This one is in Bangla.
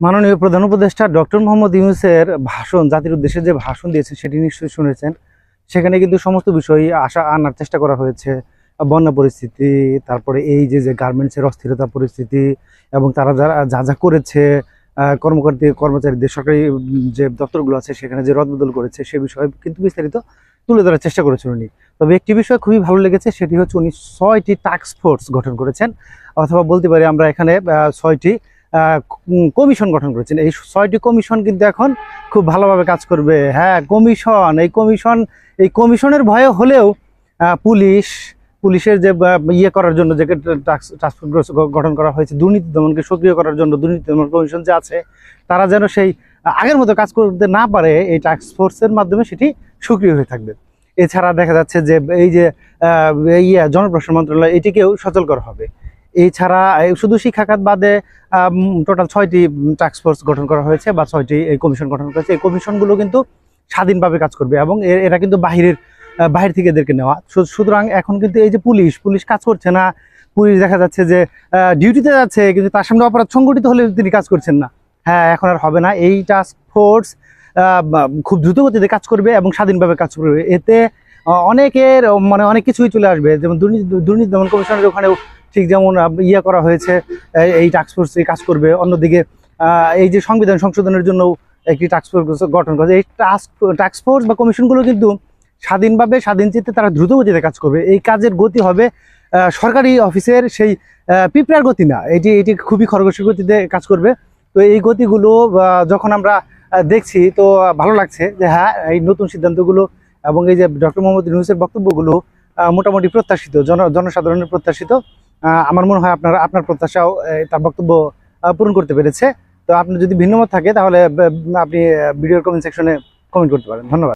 মাননীয় প্রধান উপদেষ্টা ডক্টর মোহাম্মদ ইউনুসের ভাষণ, জাতির উদ্দেশ্যে যে ভাষণ দিয়েছেন সেটি নিশ্চয়ই শুনেছেন। সেখানে কিন্তু সমস্ত বিষয় আশা আনার চেষ্টা করা হয়েছে। বন্যা পরিস্থিতি, তারপরে এই যে যে গার্মেন্টসের অস্থিরতা পরিস্থিতি এবং তারা যারা, যা যা করেছে কর্মকর্তা, কর্মচারীদের সরকারি যে দপ্তরগুলো আছে সেখানে যে রদবদল করেছে সে বিষয়ে কিন্তু বিস্তারিত তুলে ধরার চেষ্টা করেছেন উনি। তবে একটি বিষয় খুবই ভালো লেগেছে, সেটি হচ্ছে উনি ছয়টি টাস্ক ফোর্স গঠন করেছেন। অথবা বলতে পারি আমরা এখানে ছয়টি কমিশন গঠন করেছেন। এই ছয়টি কমিশন কিন্তু এখন খুব ভালোভাবে কাজ করবে। হ্যাঁ কমিশন, এই কমিশন, এই কমিশনের ভয়ে হলেও পুলিশ, পুলিশের যে ইয়ে করার জন্য যে টাস্ক ফোর্স গঠন করা হয়েছে, দুর্নীতি দমনকে সক্রিয় করার জন্য দুর্নীতি দমন কমিশন যে আছে, তারা যেন সেই আগের মতো কাজ করতে না পারে, এই টাস্ক ফোর্সের মাধ্যমে সেটি সক্রিয় হয়ে থাকবে। এছাড়া দেখা যাচ্ছে যে, এই যে ইয়ে জনপ্রশাসন মন্ত্রণালয়, এটিকেও সচল করা হবে। এছাড়া শুধু শিক্ষা খাত বাদে টোটাল ছয়টি ফোর্স গঠন করা হয়েছে বা ছয়টি এই কমিশন গঠন করেছে এই কমিশনগুলো কিন্তু স্বাধীনভাবে কাজ করবে এবং এরা কিন্তু বাহিরের বাহির থেকে এদেরকে নেওয়া। সুতরাং এখন কিন্তু এই যে পুলিশ পুলিশ কাজ করছে না, পুলিশ দেখা যাচ্ছে যে ডিউটিতে যাচ্ছে, কিন্তু তার সামনে অপরাধ সংগঠিত হলে তিনি কাজ করছেন না। হ্যাঁ এখন আর হবে না। এই টাস্ক ফোর্স খুব দ্রুত গতিতে কাজ করবে এবং স্বাধীনভাবে কাজ করবে। এতে অনেকের মানে অনেক কিছুই চলে আসবে। যেমন দুর্নীতি দুর্নীতি দমন কমিশনের ওখানেও ঠিক যেমন ইয়ে করা হয়েছে এই- এই টাস্ক ফোর্স কাজ করবে। অন্যদিকে এই যে সংবিধান সংশোধনের জন্য একটি টাস্ক ফোর্স গঠন করা হয়েছে। এই টাস্ক টাস্ক ফোর্স বা কমিশনগুলো কিন্তু স্বাধীনভাবে, স্বাধীন চিত্তে তারা দ্রুত গতিতে কাজ করবে। এই কাজের গতি হবে সরকারি অফিসের সেই পিঁপড়ার গতি না। এটি এটি খুবই খরগোশের গতিতে কাজ করবে। তো এই গতিগুলো যখন আমরা দেখছি, তো ভালো লাগছে যে হ্যাঁ এই নতুন সিদ্ধান্তগুলো এবং এই যে ডক্টর মোহাম্মদ ইউনুসের বক্তব্যগুলো মোটামুটি প্রত্যাশিত, জন, জনসাধারণের প্রত্যাশিত। আমার মনে হয় আপনার আপনার প্রত্যাশাও তার বক্তব্য পূরণ করতে পেরেছে। তো আপনি যদি ভিন্নমত থাকে, তাহলে আপনি ভিডিওর কমেন্ট সেকশনে কমেন্ট করতে পারেন। ধন্যবাদ।